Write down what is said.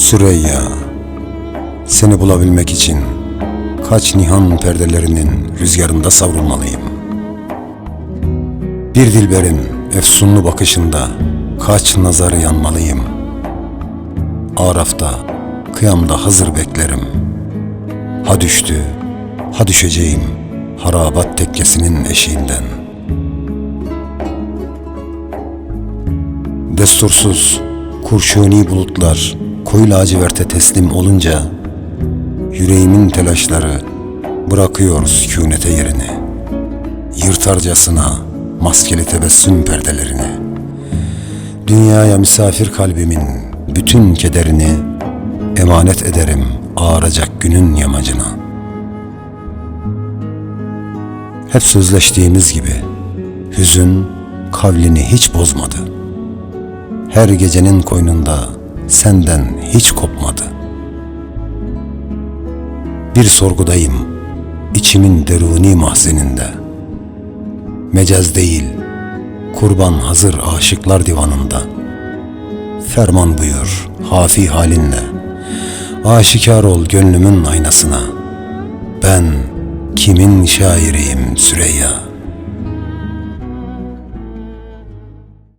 Süreyya, seni bulabilmek için kaç nihan perdelerinin rüzgarında savrulmalıyım. Bir dilberin efsunlu bakışında kaç nazar yanmalıyım. Arafta, kıyamda hazır beklerim. Ha düştü, ha düşeceğim harabat tekkesinin eşiğinden. Destursuz, kurşuni bulutlar koyu laciverte teslim olunca yüreğimin telaşları bırakıyor sükunete yerini. Yırtarcasına maskeli tebessüm perdelerini. Dünyaya misafir kalbimin bütün kederini emanet ederim ağaracak günün yamacına. Hep sözleştiğimiz gibi hüzün kavlini hiç bozmadı. Her gecenin koynunda senden hiç kopmadı. Bir sorgudayım, içimin deruni mahzeninde. Mecaz değil, kurban hazır aşıklar divanında. Ferman buyur, hafi halinle. Aşikar ol gönlümün aynasına. Ben kimin şairiyim Süreyya?''